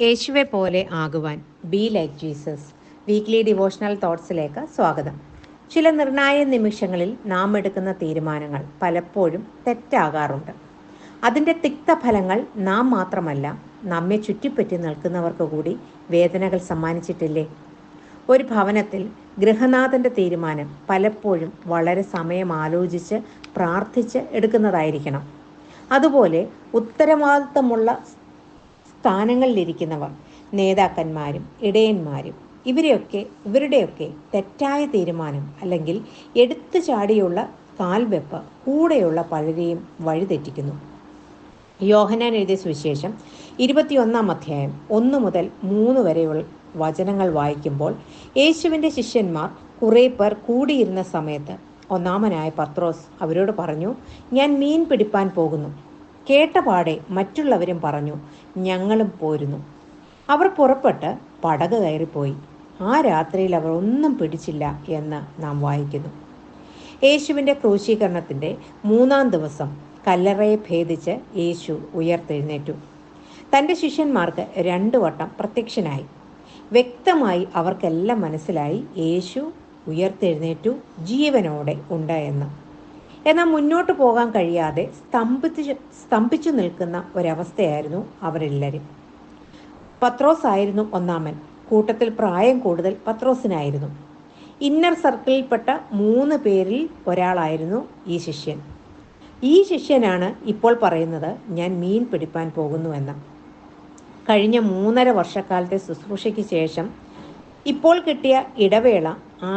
യേശുവെ പോലെ ആകുവാൻ be like Jesus weekly devotional തോട്ട്സിലേക്ക് സ്വാഗതം. ചില നിർണായക നിമിഷങ്ങളിൽ നാം എടുക്കുന്ന തീരുമാനങ്ങൾ പലപ്പോഴും തെറ്റാകാറുണ്ട്. അതിന്റെ തിക്തഫലങ്ങൾ നാം മാത്രമല്ല നമ്മെ ചുറ്റിപ്പറ്റി നിൽക്കുന്നവർക്ക് കൂടി വേദനകൾ സമ്മാനിച്ചിട്ടില്ലേ? ഒരു ഭവനത്തിൽ ഗൃഹനാഥന്റെ തീരുമാനം പലപ്പോഴും വളരെ സമയം ആലോചിച്ച് പ്രാർത്ഥിച്ച് എടുക്കുന്നതായിരിക്കണം. അതുപോലെ ഉത്തരവാദിത്തമുള്ള സ്ഥാനങ്ങളിലിരിക്കുന്നവർ നേതാക്കന്മാരും ഇടയന്മാരും ഇവരെയൊക്കെ ഇവരുടെയൊക്കെ തെറ്റായ തീരുമാനം അല്ലെങ്കിൽ എടുത്തു ചാടിയുള്ള കാൽവെപ്പ് കൂടെയുള്ള പലരെയും വഴിതെറ്റിക്കുന്നു. യോഹനാൻ എഴുതിയ സുവിശേഷം ഇരുപത്തിയൊന്നാം അധ്യായം ഒന്ന് മുതൽ മൂന്ന് വരെയുള്ള വചനങ്ങൾ വായിക്കുമ്പോൾ യേശുവിന്റെ ശിഷ്യന്മാർ കുറേ പേർ കൂടിയിരുന്ന സമയത്ത് ഒന്നാമനായ പത്രോസ് അവരോട് പറഞ്ഞു ഞാൻ മീൻ പിടിപ്പാൻ പോകുന്നു. കേട്ടപാടെ മറ്റുള്ളവരും പറഞ്ഞു ഞങ്ങളും പോരുന്നു. അവർ പുറപ്പെട്ട് പടക് കയറിപ്പോയി. ആ രാത്രിയിൽ അവർ ഒന്നും പിടിച്ചില്ല എന്ന് നാം വായിക്കുന്നു. യേശുവിന്റെ ക്രൂശീകരണത്തിന്റെ മൂന്നാം ദിവസം കല്ലറയെ ഭേദിച്ച് യേശു ഉയർത്തെഴുന്നേറ്റു. തന്റെ ശിഷ്യന്മാർക്ക് രണ്ടു വട്ടം പ്രത്യക്ഷനായി. വ്യക്തമായി അവർക്കെല്ലാം മനസ്സിലായി യേശു ഉയർത്തെഴുന്നേറ്റു ജീവനോടെ ഉണ്ട് എന്ന്. എന്നാൽ മുന്നോട്ട് പോകാൻ കഴിയാതെ സ്തംഭിച്ച് സ്തംഭിച്ചു നിൽക്കുന്ന ഒരവസ്ഥയായിരുന്നു അവരെല്ലാവരും. പത്രോസ് ആയിരുന്നു ഒന്നാമൻ. കൂട്ടത്തിൽ പ്രായം കൂടുതൽ പത്രോസിനായിരുന്നു. ഇന്നർ സർക്കിളിൽപ്പെട്ട മൂന്ന് പേരിൽ ഒരാളായിരുന്നു ഈ ശിഷ്യൻ. ഈ ശിഷ്യനാണ് ഇപ്പോൾ പറയുന്നത് ഞാൻ മീൻ പിടിപ്പാൻ പോകുന്നുവെന്ന് കഴിഞ്ഞ മൂന്നര വർഷക്കാലത്തെ ശുശ്രൂഷയ്ക്ക് ശേഷം ഇപ്പോൾ കിട്ടിയ ഇടവേള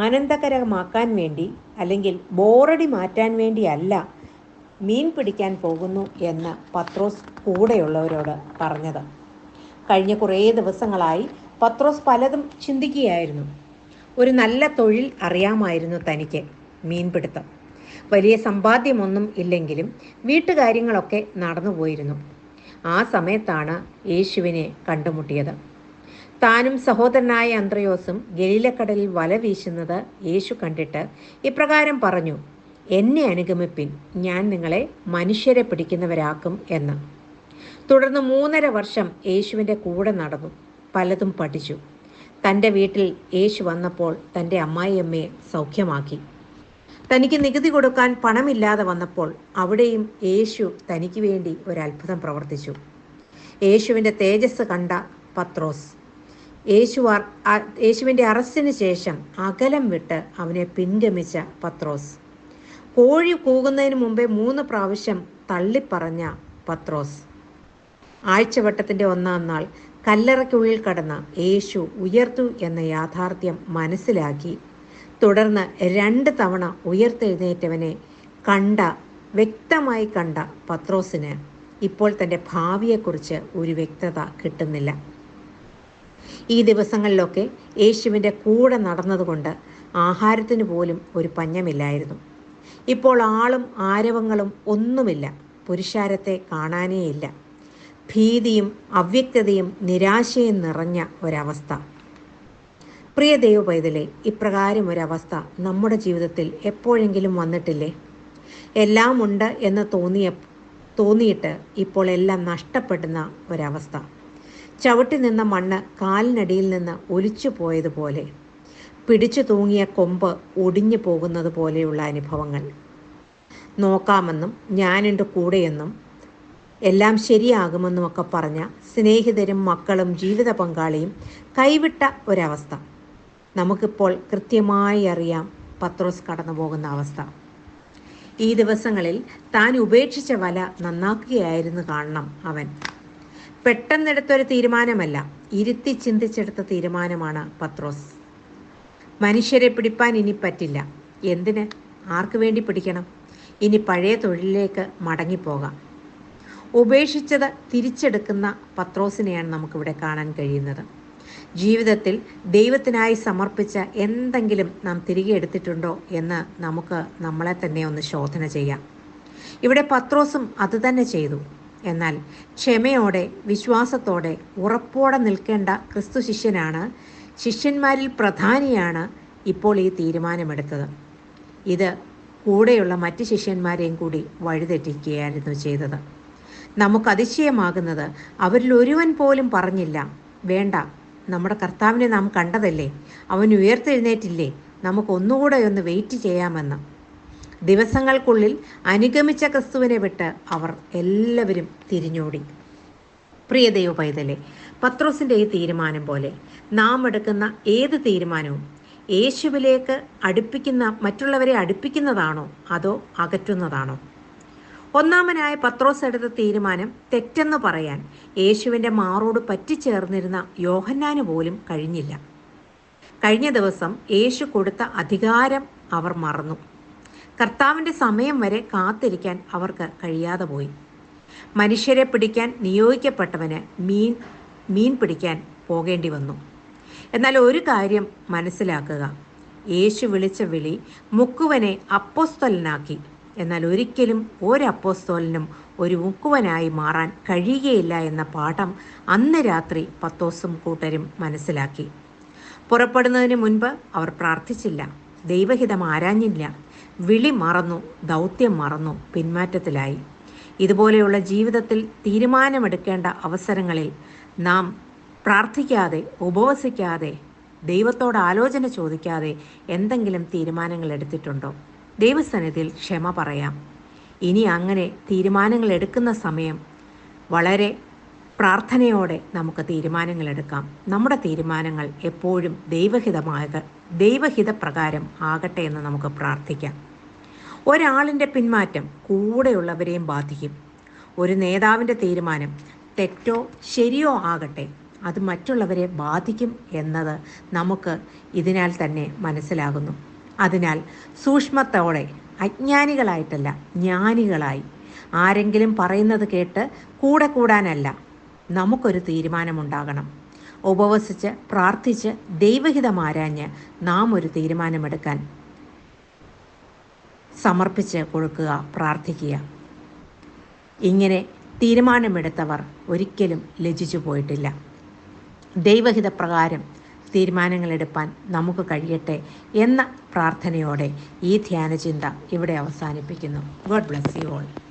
ആനന്ദകരമാക്കാൻ വേണ്ടി അല്ലെങ്കിൽ ബോറടി മാറ്റാൻ വേണ്ടിയല്ല മീൻ പിടിക്കാൻ പോകുന്നു എന്ന് പത്രോസ് കൂടെയുള്ളവരോട് പറഞ്ഞത്. കഴിഞ്ഞ കുറേ ദിവസങ്ങളായി പത്രോസ് പലതും ചിന്തിക്കുകയായിരുന്നു. ഒരു നല്ല തൊഴിൽ അറിയാമായിരുന്നു തനിക്ക് മീൻപിടുത്തം വലിയ സമ്പാദ്യമൊന്നും ഇല്ലെങ്കിലും വീട്ടുകാര്യങ്ങളൊക്കെ നടന്നുപോയിരുന്നു. ആ സമയത്താണ് യേശുവിനെ കണ്ടുമുട്ടിയത്. താനും സഹോദരനായ അന്ത്രയോസും ഗലീലക്കടലിൽ വല വീശുന്നത് യേശു കണ്ടിട്ട് ഇപ്രകാരം പറഞ്ഞു എന്നെ അനുഗമിപ്പിൻ ഞാൻ നിങ്ങളെ മനുഷ്യരെ പിടിക്കുന്നവരാക്കും എന്ന്. തുടർന്ന് മൂന്നര വർഷം യേശുവിന്റെ കൂടെ നടന്നു പലതും പഠിച്ചു. തന്റെ വീട്ടിൽ യേശു വന്നപ്പോൾ തന്റെ അമ്മായിയമ്മയെ സൗഖ്യമാക്കി. തനിക്ക് നികുതി കൊടുക്കാൻ പണമില്ലാതെ വന്നപ്പോൾ അവിടെയും യേശു തനിക്ക് വേണ്ടി ഒരു അത്ഭുതം പ്രവർത്തിച്ചു. യേശുവിന്റെ തേജസ് കണ്ട പത്രോസ് യേശു യേശുവിന്റെ അറസ്റ്റിന് ശേഷം അകലം വിട്ട് അവനെ പിൻഗമിച്ച പത്രോസ്. കോഴി കൂകുന്നതിന് മുമ്പേ മൂന്ന് പ്രാവശ്യം തള്ളിപ്പറഞ്ഞ പത്രോസ്. ആഴ്ചവട്ടത്തിന്റെ ഒന്നാം നാൾ കല്ലറയ്ക്കുള്ളിൽ കടന്ന യേശു ഉയർത്തു എന്ന യാഥാർത്ഥ്യം മനസ്സിലാക്കി. തുടർന്ന് രണ്ട് തവണ ഉയർത്തെഴുന്നേറ്റവനെ കണ്ട വ്യക്തമായി കണ്ട പത്രോസിന് ഇപ്പോൾ തന്റെ ഭാവിയെക്കുറിച്ച് ഒരു വ്യക്തത കിട്ടുന്നില്ല. ഈ ദിവസങ്ങളിലൊക്കെ യേശുവിന്റെ കൂടെ നടന്നതുകൊണ്ട് ആഹാരത്തിന് പോലും ഒരു പഞ്ഞമില്ലായിരുന്നു. ഇപ്പോൾ ആളും ആരവങ്ങളും ഒന്നുമില്ല. പുരുഷാരത്തെ കാണാനേയില്ല. ഭീതിയും അവ്യക്തതയും നിരാശയും നിറഞ്ഞ ഒരവസ്ഥ. പ്രിയ ദൈവ പൈതലെ ഇപ്രകാരം ഒരവസ്ഥ നമ്മുടെ ജീവിതത്തിൽ എപ്പോഴെങ്കിലും വന്നിട്ടില്ലേ? എല്ലാം ഉണ്ട് എന്ന് തോന്നിയ തോന്നിയിട്ട് ഇപ്പോൾ എല്ലാം നഷ്ടപ്പെടുന്ന ഒരവസ്ഥ. ചവിട്ടി നിന്ന മണ്ണ് കാലിനടിയിൽ നിന്ന് ഒലിച്ചു പോയതുപോലെ. പിടിച്ചു തൂങ്ങിയ കൊമ്പ് ഒടിഞ്ഞു പോകുന്നത് പോലെയുള്ള അനുഭവങ്ങൾ. നോക്കാമെന്നും ഞാനുണ്ട് കൂടെയെന്നും എല്ലാം ശരിയാകുമെന്നും ഒക്കെ പറഞ്ഞ സ്നേഹിതരും മക്കളും ജീവിത പങ്കാളിയും കൈവിട്ട ഒരവസ്ഥ. നമുക്കിപ്പോൾ കൃത്യമായി അറിയാം പത്രോസ് കടന്നു പോകുന്ന അവസ്ഥ. ഈ ദിവസങ്ങളിൽ താൻ ഉപേക്ഷിച്ച വല നന്നാക്കുകയായിരുന്നു കാണണം അവൻ. പെട്ടെന്നെടുത്തൊരു തീരുമാനമല്ല. ഇരുത്തി ചിന്തിച്ചെടുത്ത തീരുമാനമാണ് പത്രോസ്. മനുഷ്യരെ പിടിപ്പാൻ ഇനി പറ്റില്ല. എന്തിന്? ആർക്കു വേണ്ടി പിടിക്കണം? ഇനി പഴയ തൊഴിലിലേക്ക് മടങ്ങിപ്പോകാം. ഉപേക്ഷിച്ചത് തിരിച്ചെടുക്കുന്ന പത്രോസിനെയാണ് നമുക്കിവിടെ കാണാൻ കഴിയുന്നത്. ജീവിതത്തിൽ ദൈവത്തിനായി സമർപ്പിച്ച എന്തെങ്കിലും നാം തിരികെ എടുത്തിട്ടുണ്ടോ എന്ന് നമുക്ക് നമ്മളെ തന്നെ ഒന്ന് ശോധന ചെയ്യാം. ഇവിടെ പത്രോസും അതുതന്നെ ചെയ്തു. എന്നാൽ ക്ഷമയോടെ വിശ്വാസത്തോടെ ഉറപ്പോടെ നിൽക്കേണ്ട ക്രിസ്തു ശിഷ്യനാണ് ശിഷ്യന്മാരിൽ പ്രധാനിയാണ് ഇപ്പോൾ ഈ തീരുമാനമെടുത്തത്. ഇത് കൂടെയുള്ള മറ്റ് ശിഷ്യന്മാരെയും കൂടി വഴിതെറ്റിക്കുകയായിരുന്നു ചെയ്തത്. നമുക്ക് അതിശയമാകുന്നത് അവരിൽ ഒരുവൻ പോലും പറഞ്ഞില്ല വേണ്ട നമ്മുടെ കർത്താവിനെ നാം കണ്ടതല്ലേ? അവൻ ഉയർത്തെഴുന്നേറ്റില്ലേ? നമുക്ക് ഒന്നുകൂടെ ഒന്ന് വെയിറ്റ് ചെയ്യാമെന്ന്. ദിവസങ്ങൾക്കുള്ളിൽ അനുഗമിച്ച ക്രിസ്തുവിനെ വിട്ട് അവർ എല്ലാവരും തിരിഞ്ഞോടി. പ്രിയ ദൈവ പൈതലെ പത്രോസിന്റെ ഈ തീരുമാനം പോലെ നാം എടുക്കുന്ന ഏത് തീരുമാനവും യേശുവിലേക്ക് അടുപ്പിക്കുന്ന മറ്റുള്ളവരെ അടുപ്പിക്കുന്നതാണോ അതോ അകറ്റുന്നതാണോ? ഒന്നാമനായ പത്രോസ് എടുത്ത തീരുമാനം തെറ്റെന്ന് പറയാൻ യേശുവിന്റെ മാറോട് പറ്റിച്ചേർന്നിരുന്ന യോഹന്നാന് പോലും കഴിഞ്ഞില്ല. കഴിഞ്ഞ ദിവസം യേശു കൊടുത്ത അധികാരം അവർ മറന്നു. കർത്താവിന്റെ സമയം വരെ കാത്തിരിക്കാൻ അവർക്ക് കഴിയാതെ പോയി. മനുഷ്യരെ പിടിക്കാൻ നിയോഗിക്കപ്പെട്ടവന് മീൻ മീൻ പിടിക്കാൻ പോകേണ്ടി വന്നു. എന്നാൽ ഒരു കാര്യം മനസ്സിലാക്കുക. യേശു വിളിച്ച വിളി മുക്കുവനെ അപ്പോസ്തലനാക്കി. എന്നാൽ ഒരിക്കലും ഒരു അപ്പോസ്തോലനും ഒരു മുക്കുവനായി മാറാൻ കഴിയുകയില്ല എന്ന പാഠം അന്ന് രാത്രി പത്തോസും കൂട്ടരും മനസ്സിലാക്കി. പുറപ്പെടുന്നതിന് മുൻപ് അവർ പ്രാർത്ഥിച്ചില്ല. ദൈവഹിതം ആരാഞ്ഞില്ല. വിളി മറന്നു ദൗത്യം മറന്നു പിന്മാറ്റത്തിലായി. ഇതുപോലെയുള്ള ജീവിതത്തിൽ തീരുമാനമെടുക്കേണ്ട അവസരങ്ങളിൽ നാം പ്രാർത്ഥിക്കാതെ ഉപവസിക്കാതെ ദൈവത്തോട് ആലോചന ചോദിക്കാതെ എന്തെങ്കിലും തീരുമാനങ്ങൾ എടുത്തിട്ടുണ്ടോ? ദൈവസന്നിധിയിൽ ക്ഷമ പറയാം. ഇനി അങ്ങനെ തീരുമാനങ്ങൾ എടുക്കുന്ന സമയം വളരെ പ്രാർത്ഥനയോടെ നമുക്ക് തീരുമാനങ്ങൾ എടുക്കാം നമ്മുടെ തീരുമാനങ്ങൾ എപ്പോഴും ദൈവഹിതമായ ദൈവഹിതപ്രകാരം ആകട്ടെ എന്ന് നമുക്ക് പ്രാർത്ഥിക്കാം. ഒരാളിന്റെ പിന്മാറ്റം കൂടെയുള്ളവരെയും ബാധിക്കും. ഒരു നേതാവിന്റെ തീരുമാനം തെറ്റോ ശരിയോ ആകട്ടെ അത് മറ്റുള്ളവരെ ബാധിക്കും എന്നത് നമുക്ക് ഇതിനാൽ തന്നെ മനസ്സിലാകുന്നു. അതിനാൽ സൂക്ഷ്മത്തോടെ അജ്ഞാനികളായിട്ടല്ല ജ്ഞാനികളായി ആരെങ്കിലും പറയുന്നത് കേട്ട് കൂടെ കൂടാനല്ല നമുക്കൊരു തീരുമാനമുണ്ടാകണം. ഉപവസിച്ച് പ്രാർത്ഥിച്ച് ദൈവഹിതമാരാഞ്ഞ് നാം ഒരു തീരുമാനമെടുക്കാൻ സമർപ്പിച്ച് കൊടുക്കുക പ്രാർത്ഥിക്കുക. ഇങ്ങനെ തീരുമാനമെടുത്തവർ ഒരിക്കലും ലജിച്ചു പോയിട്ടില്ല. ദൈവഹിതപ്രകാരം തീരുമാനങ്ങളെടുപ്പാൻ നമുക്ക് കഴിയട്ടെ എന്ന പ്രാർത്ഥനയോടെ ഈ ധ്യാനചിന്ത ഇവിടെ അവസാനിപ്പിക്കുന്നു. God bless you all